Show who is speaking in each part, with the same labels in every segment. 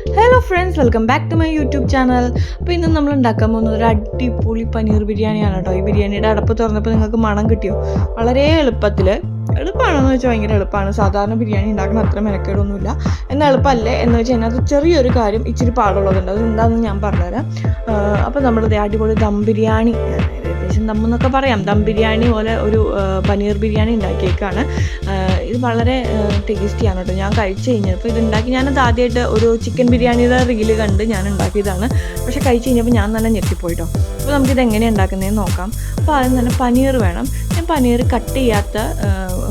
Speaker 1: Hello friends welcome back to my YouTube channel അപ്പോൾ ഇന്ന് നമ്മൾ ഉണ്ടാക്കാൻ പോകുന്നത് ഒരു അടിപൊളി പനീർ ബിരിയാണിയാണ് കേട്ടോ. ഈ ബിരിയാണിയുടെ അടപ്പ് തുറന്നപ്പോൾ നിങ്ങൾക്ക് മണം കിട്ടിയോ? വളരെ എളുപ്പത്തിൽ എളുപ്പമാണെന്ന് വെച്ചാൽ ഭയങ്കര എളുപ്പമാണ് സാധാരണ ബിരിയാണി ഉണ്ടാക്കുന്ന അത്ര മെനക്കേടൊന്നുമില്ല. എന്നാൽ എളുപ്പമല്ലേ എന്ന് വെച്ചാൽ കഴിഞ്ഞാൽ അത് ചെറിയൊരു കാര്യം ഇച്ചിരി പാടുള്ളതുണ്ട്. അത് എന്താണെന്ന് ഞാൻ പറഞ്ഞുതരാം. അപ്പോൾ നമ്മളിത് അടിപൊളി ദം ബിരിയാണി ഏകദേശം ദം പറയാം. ദം ബിരിയാണി പോലെ ഒരു പനീർ ബിരിയാണി ഉണ്ടാക്കിയേക്കാണ്. ഇത് വളരെ ടേസ്റ്റിയാണ് കേട്ടോ. ഞാൻ കഴിച്ചു കഴിഞ്ഞപ്പോൾ ഇത് ഉണ്ടാക്കി ഞാനത് ആദ്യമായിട്ട് ഒരു ചിക്കൻ ബിരിയാണിയുടെ റീൽ കണ്ട് ഞാൻ ഉണ്ടാക്കിയതാണ്. പക്ഷേ കഴിച്ചു കഴിഞ്ഞപ്പോൾ ഞാൻ തന്നെ ഞെട്ടിപ്പോയിട്ടോ. അപ്പോൾ നമുക്കിത് എങ്ങനെയാണ് ഉണ്ടാക്കുന്നതെന്ന് നോക്കാം. അപ്പോൾ ആദ്യം തന്നെ പനീർ വേണം. ഞാൻ പനീർ കട്ട് ചെയ്യാത്ത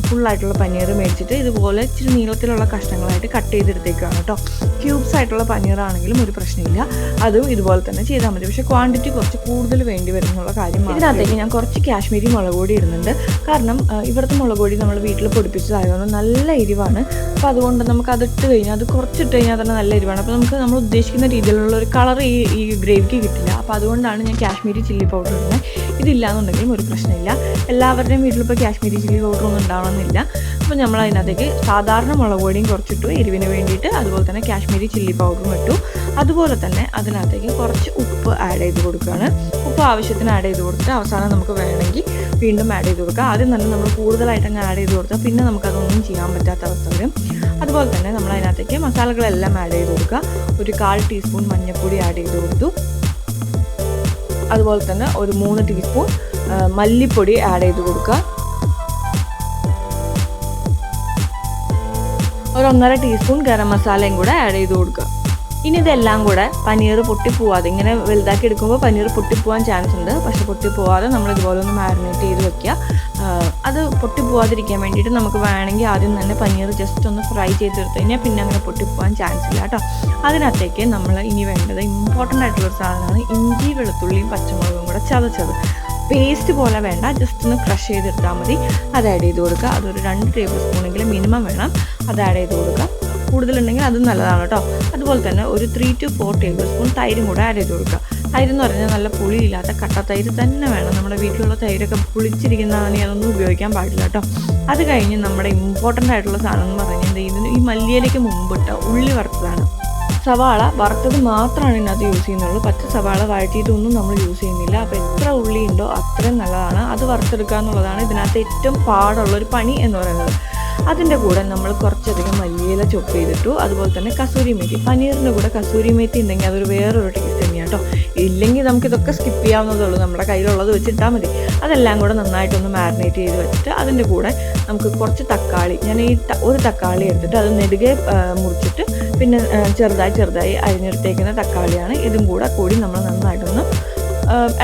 Speaker 1: ഫുള്ളായിട്ടുള്ള പനീർ മേടിച്ചിട്ട് ഇതുപോലെ ഇച്ചിരി നീളത്തിലുള്ള കഷ്ണങ്ങളായിട്ട് കട്ട് ചെയ്തെടുത്തേക്കാണ് കേട്ടോ. ക്യൂബ്സ് ആയിട്ടുള്ള പനീറാണെങ്കിലും ഒരു പ്രശ്നമില്ല. അതും ഇതുപോലെ തന്നെ ചെയ്താൽ മതി. പക്ഷേ ക്വാണ്ടിറ്റി കുറച്ച് കൂടുതൽ വേണ്ടി വരും എന്നുള്ള കാര്യം ഇതിനകത്തേക്ക് ഞാൻ കുറച്ച് കാശ്മീരി മുളക് പൊടി ഇടുന്നുണ്ട്. കാരണം ഇവിടുത്തെ മുളക് പൊടി നമ്മൾ വീട്ടിൽ പൊടിപ്പിച്ചതായതുകൊണ്ട് നല്ല എരിവാണ്. അപ്പോൾ അതുകൊണ്ട് നമുക്ക് അതിട്ട് കഴിഞ്ഞാൽ അത് കുറച്ചിട്ട് കഴിഞ്ഞാൽ തന്നെ നല്ല എരിവാണ്. അപ്പോൾ നമുക്ക് നമ്മൾ ഉദ്ദേശിക്കുന്ന രീതിയിലുള്ള ഒരു കളർ ഈ ഈ ഗ്രേവിക്ക് കിട്ടില്ല. അപ്പോൾ അതുകൊണ്ടാണ് ഞാൻ കാശ്മീരി ചില്ലി പൗഡർ ഇടുന്നത്. ഇതില്ലാന്നുണ്ടെങ്കിലും ഒരു പ്രശ്നമില്ല. എല്ലാവരുടെയും വീട്ടിലിപ്പോൾ കാശ്മീരി ചില്ലി പൗഡർ ഒന്നും ഉണ്ടാവണമെന്നില്ല. അപ്പോൾ നമ്മൾ അതിനകത്തേക്ക് സാധാരണ മുളക് പൊടിയും കുറച്ചിട്ടു എരിവിന് വേണ്ടിയിട്ട് അതുപോലെ തന്നെ കാശ്മീരി ചില്ലി പൗഡറും ഇട്ടു. അതുപോലെ തന്നെ അതിനകത്തേക്ക് കുറച്ച് ഉപ്പ് ആഡ് ചെയ്ത് കൊടുക്കുകയാണ്. ഉപ്പ് ആവശ്യത്തിന് ആഡ് ചെയ്ത് കൊടുത്തിട്ട് അവസാനം നമുക്ക് വേണമെങ്കിൽ വീണ്ടും ആഡ് ചെയ്ത് കൊടുക്കുക ആദ്യം തന്നെ നമ്മൾ കൂടുതലായിട്ട് അങ്ങ് ആഡ് ചെയ്ത് കൊടുത്താൽ പിന്നെ നമുക്കതൊന്നും ചെയ്യാൻ പറ്റാത്ത അവസ്ഥ വരും. അതുപോലെ തന്നെ നമ്മൾ അതിനകത്തേക്ക് മസാലകളെല്ലാം ആഡ് ചെയ്ത് കൊടുക്കുക. ഒരു കാൽ ടീസ്പൂൺ മഞ്ഞൾപ്പൊടി ആഡ് ചെയ്ത് കൊടുത്തു. അതുപോലെ തന്നെ ഒരു മൂന്ന് ടീസ്പൂൺ മല്ലിപ്പൊടി ആഡ് ചെയ്ത് കൊടുക്കുക. ഒരു ഒന്നര ടീസ്പൂൺ ഗരം മസാലയും കൂടെ ആഡ് ചെയ്ത് കൊടുക്കുക. ഇനി ഇതെല്ലാം കൂടെ പനീർ പൊട്ടിപ്പോവാതെ ഇങ്ങനെ വലുതാക്കി എടുക്കുമ്പോൾ പനീർ പൊട്ടിപ്പോവാൻ ചാൻസ് ഉണ്ട്. പക്ഷെ പൊട്ടിപ്പോവാതെ നമ്മൾ ഇതുപോലെ ഒന്ന് മാരിനേറ്റ് ചെയ്ത് വെക്കുക. അത് പൊട്ടിപ്പോവാതിരിക്കാൻ വേണ്ടിയിട്ട് നമുക്ക് വേണമെങ്കിൽ ആദ്യം തന്നെ പനീർ ജസ്റ്റ് ഒന്ന് ഫ്രൈ ചെയ്തെടുത്ത് കഴിഞ്ഞാൽ പിന്നെ അങ്ങനെ പൊട്ടിപ്പോവാൻ ചാൻസ് ഇല്ല കേട്ടോ. അതിനകത്തേക്ക് നമ്മൾ ഇനി വേണ്ടത് ഇമ്പോർട്ടന്റ് ആയിട്ടുള്ള സാധനമാണ് ഇഞ്ചി വെളുത്തുള്ളിയും പച്ചമുളകും കൂടെ ചതച്ചത്. പേസ്റ്റ് പോലെ വേണ്ട ജസ്റ്റ് ഒന്ന് ക്രഷ് ചെയ്തെടുത്താൽ മതി. അത് ആഡ് ചെയ്ത് കൊടുക്കുക. അതൊരു രണ്ട് ടേബിൾ സ്പൂണെങ്കിലും മിനിമം വേണം. അത് ആഡ് ചെയ്ത് കൊടുക്കുക. കൂടുതലുണ്ടെങ്കിൽ അതും നല്ലതാണ് കേട്ടോ. അതുപോലെ തന്നെ ഒരു three two four table spoon തൈരും കൂടെ ആഡ് ചെയ്ത് കൊടുക്കുക. തൈര് എന്ന് പറഞ്ഞാൽ നല്ല പുളിയില്ലാത്ത കട്ട തൈര് തന്നെ വേണം. നമ്മുടെ വീട്ടിലുള്ള തൈരൊക്കെ പുളിച്ചിരിക്കുന്നതാണ് അതൊന്നും ഉപയോഗിക്കാൻ പാടില്ല കേട്ടോ. അത് കഴിഞ്ഞ് നമ്മുടെ ഇമ്പോർട്ടന്റ് ആയിട്ടുള്ള സാധനം എന്ന് പറഞ്ഞാൽ ഇതിന് ഈ മല്ലിയിലേക്ക് മുമ്പിട്ട ഉള്ളി വറുത്തതാണ്. സവാള വറുത്തത് മാത്രമാണ് ഇതിനകത്ത് യൂസ് ചെയ്യുന്നുള്ളൂ. പച്ച സവാള വഴറ്റിയിട്ടൊന്നും നമ്മൾ യൂസ് ചെയ്യുന്നില്ല. അപ്പോൾ എത്ര ഉള്ളി ഉണ്ടോ അത്രയും നല്ലതാണ്. അത് വറുത്തെടുക്കുക എന്നുള്ളതാണ് ഇതിനകത്ത് ഏറ്റവും പാടുള്ളൊരു പണി എന്ന് പറയുന്നത്. അതിന്റെ കൂടെ നമ്മൾ കുറച്ചധികം മല്ലിയില ചൊപ്പ് ചെയ്തിട്ടു. അതുപോലെ തന്നെ കസൂരി മേത്തി. പനീറിന്റെ കൂടെ കസൂരി മേത്തി ഉണ്ടെങ്കിൽ അതൊരു വേറൊരു ടേസ്റ്റ് തന്നെയാണ് കേട്ടോ ഇല്ലെങ്കിൽ നമുക്കിതൊക്കെ സ്കിപ്പ് ചെയ്യാവുന്നതേ ഉള്ളൂ. നമ്മുടെ കയ്യിലുള്ളത് വെച്ചിട്ടാൽ മതി. അതെല്ലാം കൂടെ നന്നായിട്ടൊന്ന് മാരിനേറ്റ് ചെയ്ത് വെച്ചിട്ട് അതിന്റെ കൂടെ നമുക്ക് കുറച്ച് തക്കാളി. ഞാൻ ഈ ഒരു തക്കാളി എടുത്തിട്ട് അത് നെടുകെ മുറിച്ചിട്ട് പിന്നെ ചെറുതായി ചെറുതായി അരിഞ്ഞെടുത്തേക്കുന്ന തക്കാളിയാണ്. ഇതും കൂടെ കൂടി നമ്മൾ നന്നായിട്ടൊന്ന്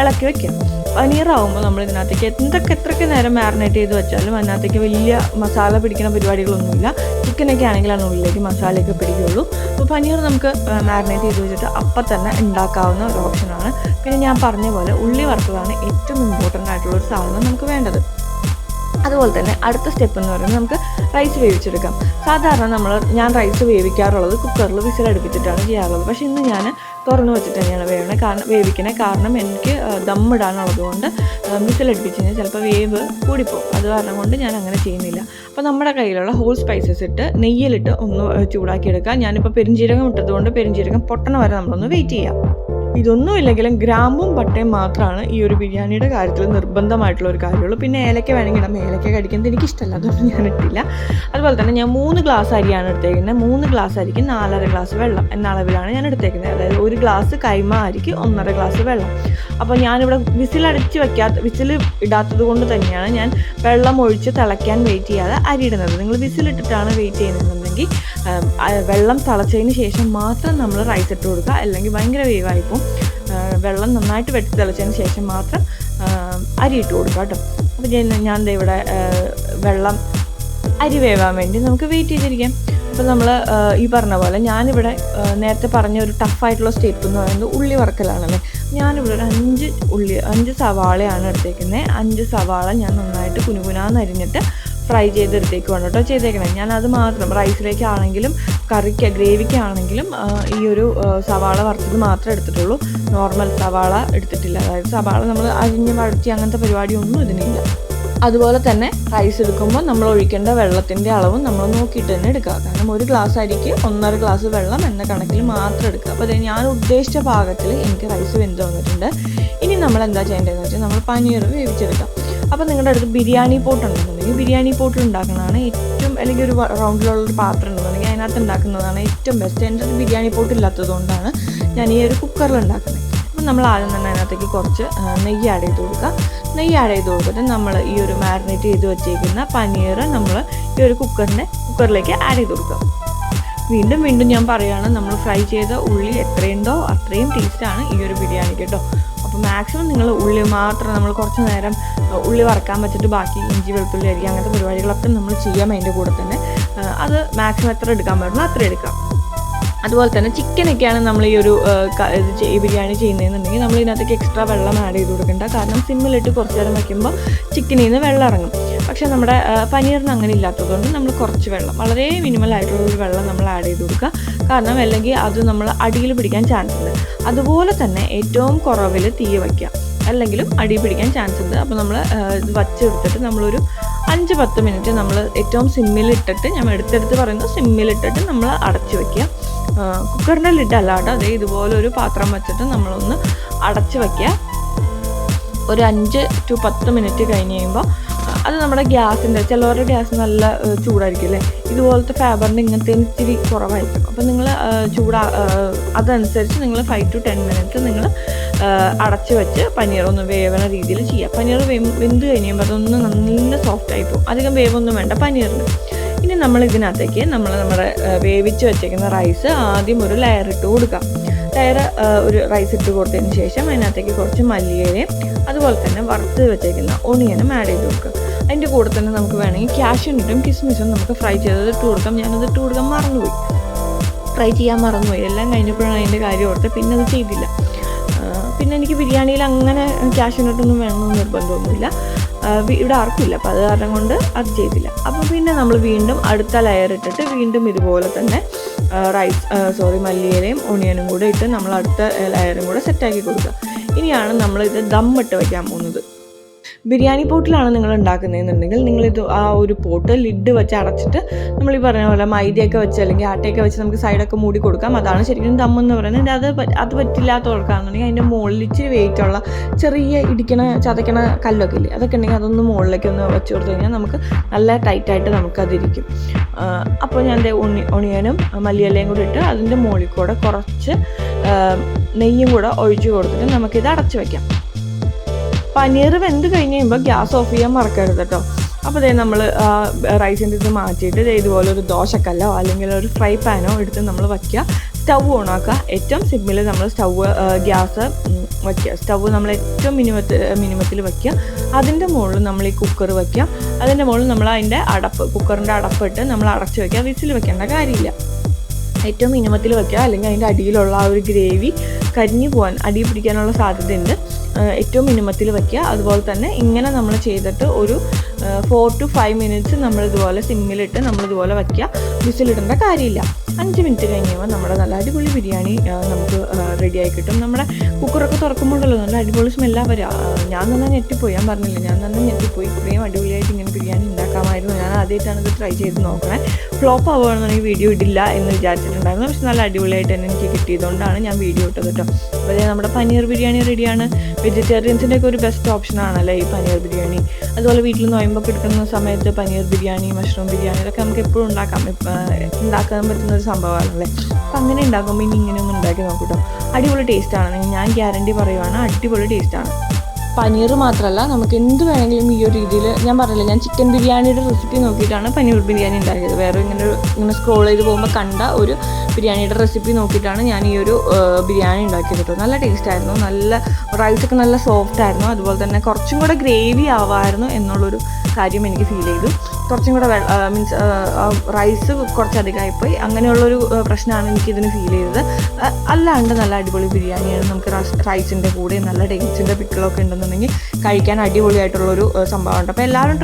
Speaker 1: ഇളക്കി വെക്കാം പനീറാവുമ്പോൾ നമ്മൾ ഇതിനകത്തേക്ക് എന്തൊക്കെ എത്രയൊക്കെ നേരം മാറിനേറ്റ് ചെയ്ത് വെച്ചാലും അതിനകത്തേക്ക് വലിയ മസാല പിടിക്കുന്ന പരിപാടികളൊന്നുമില്ല. ചിക്കനൊക്കെ ആണെങ്കിലാണ് ഉള്ളിലേക്ക് മസാലയൊക്കെ പിടിക്കുകയുള്ളൂ അപ്പോൾ പനീർ നമുക്ക് മാറിനേറ്റ് ചെയ്ത് വെച്ചിട്ട് അപ്പം തന്നെ ഉണ്ടാക്കാവുന്ന ഒരു ഓപ്ഷനാണ് പിന്നെ ഞാൻ പറഞ്ഞ പോലെ ഉള്ളി വറുത്തതാണ് ഏറ്റവും ഇമ്പോർട്ടന്റ് ആയിട്ടുള്ള ഒരു സാധനം നമുക്ക് വേണ്ടത്. അതുപോലെ തന്നെ അടുത്ത സ്റ്റെപ്പ് എന്ന് പറയുന്നത് നമുക്ക് റൈസ് വേവിച്ചെടുക്കാം. സാധാരണ നമ്മൾ ഞാൻ റൈസ് വേവിക്കാറുള്ളത് കുക്കറിൽ വിസിലടുപ്പിച്ചിട്ടാണ് ചെയ്യാറുള്ളത്. പക്ഷേ ഇന്ന് ഞാൻ തുറന്നു വെച്ചിട്ട് തന്നെയാണ് വേവണേ കാരണം വേവിക്കണേ. കാരണം എനിക്ക് ദമ്മിടാനുള്ളത് കൊണ്ട് വിസിലടുപ്പിച്ച് കഴിഞ്ഞാൽ ചിലപ്പോൾ വേവ് കൂടിപ്പോകും. അത് കാരണം കൊണ്ട് ഞാൻ അങ്ങനെ ചെയ്യുന്നില്ല. അപ്പോൾ നമ്മുടെ കയ്യിലുള്ള ഹോൾ സ്പൈസസ് ഇട്ട് നെയ്യിലിട്ട് ഒന്ന് ചൂടാക്കിയെടുക്കാം. ഞാനിപ്പോൾ പെരിഞ്ചീരകം ഇട്ടതുകൊണ്ട് പെരിഞ്ചീരകം പൊട്ടണ വരെ നമ്മളൊന്ന് വെയിറ്റ് ചെയ്യാം. ഇതൊന്നും ഇല്ലെങ്കിലും ഗ്രാമ്പും പട്ടയും മാത്രമാണ് ഈ ഒരു ബിരിയാണിയുടെ കാര്യത്തിൽ നിർബന്ധമായിട്ടുള്ള ഒരു കാര്യമുള്ളൂ. പിന്നെ ഏലക്ക വേണമെങ്കിൽ ഇടാം. ഏലക്ക കടിക്കുന്നത് എനിക്കിഷ്ടമല്ല അതുകൊണ്ട് ഞാൻ ഇട്ടില്ല. അതുപോലെ തന്നെ ഞാൻ മൂന്ന് ഗ്ലാസ് അരിയാണ് എടുത്തേക്കുന്നത്. മൂന്ന് ഗ്ലാസ് അരിക്ക് നാലര ഗ്ലാസ് വെള്ളം എന്ന അളവിലാണ് ഞാൻ എടുത്തേക്കുന്നത്. അതായത് ഒരു ഗ്ലാസ് കൈമ അരിക്ക് ഒന്നര ഗ്ലാസ് വെള്ളം. അപ്പോൾ ഞാനിവിടെ വിസിലടച്ച് വെക്കാത്ത വിസിൽ ഇടാത്തത് കൊണ്ട് തന്നെയാണ് ഞാൻ വെള്ളം ഒഴിച്ച് തിളയ്ക്കാൻ വെയിറ്റ് ചെയ്യാതെ അരി ഇടുന്നത്. നിങ്ങൾ വിസിലിട്ടിട്ടാണ് വെയിറ്റ് ചെയ്യുന്നതെന്നുണ്ടെങ്കിൽ വെള്ളം തിളച്ചതിന് ശേഷം മാത്രം നമ്മൾ റൈസ് ഇട്ട് കൊടുക്കുക. അല്ലെങ്കിൽ ഭയങ്കര വേവായിപ്പോൾ വെള്ളം നന്നായിട്ട് വെട്ടി തിളച്ചതിന് ശേഷം മാത്രം അരി ഇട്ട് കൊടുക്കുക കേട്ടോ. അപ്പോൾ ഞാൻ ഇവിടെ വെള്ളം അരി വേവാൻ വേണ്ടി നമുക്ക് വെയിറ്റ് ചെയ്തിരിക്കാം. അപ്പോൾ നമ്മൾ ഈ പറഞ്ഞ പോലെ ഞാനിവിടെ നേരത്തെ പറഞ്ഞ ഒരു ടഫായിട്ടുള്ള സ്റ്റെപ്പ് എന്ന് പറയുന്നത് ഉള്ളി വറക്കലാണല്ലേ. ഞാനിവിടെ ഒരു അഞ്ച് ഉള്ളി അഞ്ച് സവാളയാണ് എടുത്തേക്കുന്നത് അഞ്ച് സവാള ഞാൻ നന്നായിട്ട് കുനുകുനാന്ന് അരിഞ്ഞിട്ട് ഫ്രൈ ചെയ്തെടുത്തേക്കുവാണ് കേട്ടോ. ചെയ്തേക്കണേ. ഞാൻ അത് മാത്രം റൈസിലേക്കാണെങ്കിലും കറിക്ക് ഗ്രേവിക്കാണെങ്കിലും ഈ ഒരു സവാള വറുത്തത് മാത്രമേ എടുത്തിട്ടുള്ളൂ. നോർമൽ സവാള എടുത്തിട്ടില്ല. അതായത് സവാള നമ്മൾ അരിഞ്ഞ് വഴറ്റി അങ്ങനത്തെ പരിപാടിയൊന്നും ഇതിനില്ല. അതുപോലെ തന്നെ റൈസ് എടുക്കുമ്പോൾ നമ്മൾ ഒഴിക്കേണ്ട വെള്ളത്തിന്റെ അളവും നമ്മൾ നോക്കിയിട്ട് തന്നെ എടുക്കുക. കാരണം ഒരു ഗ്ലാസ് അരിക്ക് ഒന്നര ഗ്ലാസ് വെള്ളം എന്ന കണക്കിൽ മാത്രം എടുക്കുക. അപ്പോൾ ഞാൻ ഉദ്ദേശിച്ച പാകത്തിൽ എനിക്ക് റൈസ് വെന്ത് വന്നിട്ടുണ്ട്. ഇനി നമ്മൾ എന്താ ചെയ്യേണ്ടതെന്ന് വെച്ചാൽ നമ്മൾ പനീർ വേവിച്ചെടുക്കാം. അപ്പോൾ നിങ്ങളുടെ അടുത്ത് ബിരിയാണി പോട്ട് ഉണ്ടെന്നുണ്ടെങ്കിൽ ബിരിയാണി പോട്ടിൽ ഉണ്ടാക്കുന്നതാണ് ഏറ്റവും അല്ലെങ്കിൽ ഒരു റൗണ്ടിലുള്ള ഒരു പാത്രം ഉണ്ടെന്നുണ്ടെങ്കിൽ അതിനകത്ത് ഉണ്ടാക്കുന്നതാണ് ഏറ്റവും ബെസ്റ്റ് എന്റെ അടുത്ത് ബിരിയാണി പോട്ട് ഇല്ലാത്തത് കൊണ്ടാണ് ഞാൻ ഈ ഒരു കുക്കറിൽ ഉണ്ടാക്കുന്നത് അപ്പോൾ നമ്മൾ ആദ്യം തന്നെ അതിനകത്തേക്ക് കുറച്ച് നെയ്യ് ആഡ് ചെയ്ത് കൊടുക്കുക നെയ്യ് ആഡ് ചെയ്ത് കൊടുത്തിട്ട് നമ്മൾ ഈ ഒരു മാരിനേറ്റ് ചെയ്ത് വെച്ചേക്കുന്ന പനീർ നമ്മൾ ഈ ഒരു കുക്കറിന്റെ കുക്കറിലേക്ക് ആഡ് ചെയ്ത് കൊടുക്കുക വീണ്ടും വീണ്ടും ഞാൻ പറയുകയാണ് നമ്മൾ ഫ്രൈ ചെയ്ത ഉള്ളി എത്രയുണ്ടോ അത്രയും ടേസ്റ്റാണ് ഈ ഒരു ബിരിയാണി കേട്ടോ അപ്പോൾ മാക്സിമം നിങ്ങൾ ഉള്ളി മാത്രം നമ്മൾ കുറച്ച് നേരം ഉള്ളി വറക്കാൻ വെച്ചിട്ട് ബാക്കി ഇഞ്ചി വെളുത്തുള്ളി അരിക്കുക അങ്ങനത്തെ പരിപാടികളൊക്കെ നമ്മൾ ചെയ്യാം അതിന്റെ കൂടെ തന്നെ. അത് മാക്സിമം എത്ര എടുക്കാൻ പറ്റുന്നു അത്ര എടുക്കാം. അതുപോലെ തന്നെ ചിക്കനൊക്കെയാണ് നമ്മൾ ഈ ഒരു ബിരിയാണി ചെയ്യുന്നതെന്നുണ്ടെങ്കിൽ നമ്മൾ ഇതിനകത്തേക്ക് എക്സ്ട്രാ വെള്ളം ആഡ് ചെയ്ത് കൊടുക്കേണ്ട. കാരണം സിമ്മിലിട്ട് കുറച്ച് നേരം വയ്ക്കുമ്പോൾ ചിക്കനിൽ നിന്ന് വെള്ളം ഇറങ്ങും. പക്ഷേ നമ്മുടെ പനീറിന് അങ്ങനെ ഇല്ലാത്തതുകൊണ്ട് നമ്മൾ കുറച്ച് വെള്ളം വളരെ മിനിമൽ ആയിട്ടുള്ള ഒരു വെള്ളം നമ്മൾ ആഡ് ചെയ്ത് കൊടുക്കുക. കാരണം അല്ലെങ്കിൽ അത് നമ്മൾ അടിയിൽ പിടിക്കാൻ ചാൻസ് ഉണ്ട്. അതുപോലെ തന്നെ ഏറ്റവും കുറവിൽ തീ വയ്ക്കുക. അല്ലെങ്കിലും അടി പിടിക്കാൻ ചാൻസ് ഉണ്ട്. അപ്പോൾ നമ്മൾ ഇത് വച്ചെടുത്തിട്ട് നമ്മളൊരു അഞ്ച് പത്ത് മിനിറ്റ് നമ്മൾ ഏറ്റവും സിമ്മിലിട്ടിട്ട് ഞാൻ എടുത്തെടുത്ത് പറയുന്നത് സിമ്മിലിട്ടിട്ട് നമ്മൾ അടച്ചു വയ്ക്കുക. കുക്കറിന്റെ ലിഡ് അല്ലാണ്ട് അതേ ഇതുപോലെ ഒരു പാത്രം വെച്ചിട്ട് നമ്മളൊന്ന് അടച്ചു വയ്ക്കുക. ഒരു അഞ്ച് ടു പത്ത് മിനിറ്റ് കഴിഞ്ഞ് കഴിയുമ്പോൾ അത് നമ്മുടെ ഗ്യാസിന്റെ ചിലവരുടെ ഗ്യാസ് നല്ല ചൂടായിരിക്കും അല്ലേ? ഇതുപോലത്തെ ഫേബറിന്റെ ഇങ്ങനത്തെ ഇച്ചിരി കുറവായിരിക്കും. അപ്പോൾ നിങ്ങൾ ചൂടാ അതനുസരിച്ച് നിങ്ങൾ ഫൈവ് ടു ടെൻ മിനിറ്റ്സ് നിങ്ങൾ അടച്ച് വെച്ച് പനീർ ഒന്ന് വേവണ രീതിയിൽ ചെയ്യുക. പനീർ വെന്ത് കഴിയുമ്പോൾ അതൊന്ന് നല്ല സോഫ്റ്റ് ആയി പോകും. അധികം വേവൊന്നും വേണ്ട പനീറിന്. ഇനി നമ്മൾ ഇതിനകത്തേക്ക് നമ്മൾ നമ്മുടെ വേവിച്ച് വെച്ചേക്കുന്ന റൈസ് ആദ്യം ഒരു ലെയർ ഇട്ട് കൊടുക്കാം ലെയർ ഒരു റൈസ് ഇട്ട് കൊടുത്തതിന് ശേഷം അതിനകത്തേക്ക് കുറച്ച് മല്ലിയിലയും അതുപോലെ തന്നെ വറുത്ത് വെച്ചേക്കുന്ന ഒണിയനും ആഡ് ചെയ്ത് കൊടുക്കുക. അതിന്റെ കൂടെ തന്നെ നമുക്ക് വേണമെങ്കിൽ ക്യാഷ്യൂനിട്ടും കിസ്മിസും നമുക്ക് ഫ്രൈ ചെയ്തത് ഇട്ട് കൊടുക്കാം. ഞാനത് ഇട്ട് കൊടുക്കാൻ മറന്നുപോയി. ഫ്രൈ ചെയ്യാൻ മറന്നുപോയി. എല്ലാം കഴിഞ്ഞപ്പോഴാണ് അതിന്റെ കാര്യം ഓർത്ത് പിന്നെ അത് ചെയ്തില്ല. പിന്നെ എനിക്ക് ബിരിയാണിയിൽ അങ്ങനെ ക്യാഷ്യൂനട്ടൊന്നും വേണമെന്ന് നിർബന്ധമൊന്നുമില്ല. ഇവിടെ ആർക്കുമില്ല അപ്പോൾ അത് കാരണം കൊണ്ട് അത് ചെയ്തില്ല. അപ്പോൾ പിന്നെ നമ്മൾ വീണ്ടും അടുത്ത ലെയർ ഇട്ടിട്ട് വീണ്ടും ഇതുപോലെ തന്നെ റൈസ് സോറി മല്ലിയിലയും ഓണിയനും കൂടെ ഇട്ട് നമ്മൾ അടുത്ത ലെയറും കൂടെ സെറ്റാക്കി കൊടുക്കുക. ഇനിയാണ് നമ്മളിത് ദമ്മിട്ട് വയ്ക്കാൻ പോകുന്നത്. ബിരിയാണി പോട്ടിലാണ് നിങ്ങൾ ഉണ്ടാക്കുന്നതെന്നുണ്ടെങ്കിൽ നിങ്ങളിത് ആ ഒരു പോട്ട് ലിഡ് വെച്ച് അടച്ചിട്ട് നമ്മൾ ഈ പറഞ്ഞ പോലെ മൈദയൊക്കെ വെച്ച് അല്ലെങ്കിൽ ആട്ടയൊക്കെ വെച്ച് നമുക്ക് സൈഡൊക്കെ മൂടി കൊടുക്കാം. അതാണ് ശരിക്കും ദം എന്ന് പറയുന്നത്. അത് അത് പറ്റില്ലാത്തവർക്കാണെന്നുണ്ടെങ്കിൽ അതിന്റെ മുകളിൽ ഇച്ചിരി വെയിറ്റ് ഉള്ള ചെറിയ ഇടിക്കണ ചതക്കണ കല്ലൊക്കെ ഇല്ലേ? അതൊക്കെ ഉണ്ടെങ്കിൽ അതൊന്ന് മുകളിലേക്ക് ഒന്ന് വെച്ച് കൊടുത്തു കഴിഞ്ഞാൽ നമുക്ക് നല്ല ടൈറ്റായിട്ട് നമുക്കതിരിക്കും. അപ്പോൾ ഞാൻ ഉണ്ണി ഒണിയനും മല്ലിയിലയും കൂടി ഇട്ട് അതിന്റെ മുകളിൽ കൂടെ കുറച്ച് നെയ്യും കൂടെ ഒഴിച്ചു കൊടുത്തിട്ട് നമുക്കിത് അടച്ചു വെക്കാം. പനീർ വെന്ത് കഴിഞ്ഞ് കഴിയുമ്പോൾ ഗ്യാസ് ഓഫ് ചെയ്യാൻ മറക്കരുത് കേട്ടോ അപ്പോൾ ദേ നമ്മൾ റൈസിന്റെ ഇത് മാറ്റിയിട്ട് ദേ ഇതുപോലെ ഒരു ദോശക്കല്ലോ അല്ലെങ്കിൽ ഒരു ഫ്രൈ പാനോ എടുത്ത് നമ്മൾ വയ്ക്കുക. സ്റ്റൗ ഓൺ ആക്കുക ഏറ്റവും സിമ്പിൾ നമ്മൾ സ്റ്റൗ ഗ്യാസ് വയ്ക്കുക. സ്റ്റവ് നമ്മൾ ഏറ്റവും മിനിമത്തിൽ മിനിമത്തിൽ വയ്ക്കുക. അതിന്റെ മുകളിൽ നമ്മൾ ഈ കുക്കർ വയ്ക്കുക. അതിന്റെ മുകളിൽ നമ്മൾ അതിന്റെ അടപ്പ് കുക്കറിന്റെ അടപ്പിട്ട് നമ്മൾ അടച്ച് വയ്ക്കുക. വിസിൽ വെക്കേണ്ട കാര്യമില്ല. ഏറ്റവും മിനിമത്തിൽ വയ്ക്കുക. അല്ലെങ്കിൽ അതിന്റെ അടിയിലുള്ള ആ ഒരു ഗ്രേവി കരിഞ്ഞു പോകാൻ അടി പിടിക്കാനുള്ള സാധ്യതയുണ്ട്. ഏറ്റവും മിനിമത്തിൽ വയ്ക്കുക. അതുപോലെ തന്നെ ഇങ്ങനെ നമ്മൾ ചെയ്തിട്ട് ഒരു ഫോർ ടു ഫൈവ് മിനിറ്റ്സ് നമ്മൾ ഇതുപോലെ സിമ്മിലിട്ട് നമ്മൾ ഇതുപോലെ വയ്ക്കുക. വിസിലിടേണ്ട കാര്യമില്ല. അഞ്ച് മിനിറ്റ് കഴിയുമ്പോൾ നമ്മുടെ നല്ല അടിപൊളി ബിരിയാണി നമുക്ക് റെഡിയായി കിട്ടും. നമ്മുടെ കുക്കറൊക്കെ തുറക്കുമ്പോഴല്ലോ നല്ല അടിപൊളി സ്മെല്ലാണ് വരിക. ഞാൻ തന്നെ ഞെട്ടിപ്പോയി. ഞാൻ പറഞ്ഞില്ല ഞാൻ തന്നെ ഞെട്ടിപ്പോയി. ഇത്രയും അടിപൊളിയായിട്ട് ഇങ്ങനെ ബിരിയാണി ഉണ്ടാക്കാമായിരുന്നു. ഞാൻ ആദ്യമായിട്ടാണ് ഇത് ട്രൈ ചെയ്ത് നോക്കണേ. ഫ്ലോപ്പ് ആവുകയാണെന്നുണ്ടെങ്കിൽ വീഡിയോ ഇടില്ല എന്ന് വിചാരിച്ചിട്ടുണ്ടായിരുന്നു. പക്ഷെ നല്ല അടിപൊളിയായിട്ട് തന്നെ എനിക്ക് കിട്ടിയതുകൊണ്ടാണ് ഞാൻ വീഡിയോ ഇട്ടത് കേട്ടോ ദേ നമ്മുടെ പനീർ ബിരിയാണി റെഡിയാണ് വെജിറ്റേറിയൻസിന്റെ ഒക്കെ ഒരു ബെസ്റ്റ് ഓപ്ഷനാണല്ലേ ഈ പനീർ ബിരിയാണി. അതുപോലെ വീട്ടിൽ നോയമ്പൊക്കെ എടുക്കുന്ന സമയത്ത് പനീർ ബിരിയാണി മഷ്റൂം ബിരിയാണി ഇതൊക്കെ നമുക്ക് എപ്പോഴും ഉണ്ടാക്കാം. ഉണ്ടാക്കാൻ പറ്റുന്ന ഒരു സംഭവമാണല്ലേ അപ്പം അങ്ങനെ ഉണ്ടാക്കുമ്പോൾ ഇനി ഇങ്ങനെ ഉണ്ടാക്കി നോക്കൂട്ടോ. അടിപൊളി ടേസ്റ്റാണ് ഞാൻ ഗ്യാരണ്ടി പറയുവാണ് അടിപൊളി ടേസ്റ്റാണ് പനീർ മാത്രമല്ല നമുക്ക് എന്ത് വേണമെങ്കിലും ഈ ഒരു രീതിയിൽ ഞാൻ പറഞ്ഞില്ല ഞാൻ ചിക്കൻ ബിരിയാണിയുടെ റെസിപ്പി നോക്കിയിട്ടാണ് പനീർ ബിരിയാണി ഉണ്ടാക്കിയത്. വേറെ ഇങ്ങനെ ഇങ്ങനെ സ്ക്രോൾ ചെയ്ത് പോകുമ്പോൾ കണ്ട ഒരു ബിരിയാണിയുടെ റെസിപ്പി നോക്കിയിട്ടാണ് ഞാൻ ഈ ഒരു ബിരിയാണി ഉണ്ടാക്കിയത് നല്ല ടേസ്റ്റ് ആയിരുന്നു. നല്ല റൈസൊക്കെ നല്ല സോഫ്റ്റ് ആയിരുന്നു. അതുപോലെ തന്നെ കുറച്ചും കൂടെ ഗ്രേവി ആവാമായിരുന്നു എന്നുള്ളൊരു കാര്യം എനിക്ക് ഫീൽ ചെയ്തു. കുറച്ചും കൂടെ മീൻസ് റൈസ് കുറച്ചധികമായിപ്പോയി. അങ്ങനെയുള്ളൊരു പ്രശ്നമാണ് എനിക്കിതിന് ഫീൽ ചെയ്തത്. അല്ലാണ്ട് നല്ല അടിപൊളി ബിരിയാണിയാണ് നമുക്ക് റൈസിന്റെ കൂടെ നല്ല ഡേറ്റ്സിന്റെ പിക്കിളൊക്കെ ഉണ്ടെന്നുണ്ടെങ്കിൽ കഴിക്കാൻ അടിപൊളിയായിട്ടുള്ളൊരു സംഭവമുണ്ട് അപ്പോൾ എല്ലാവരും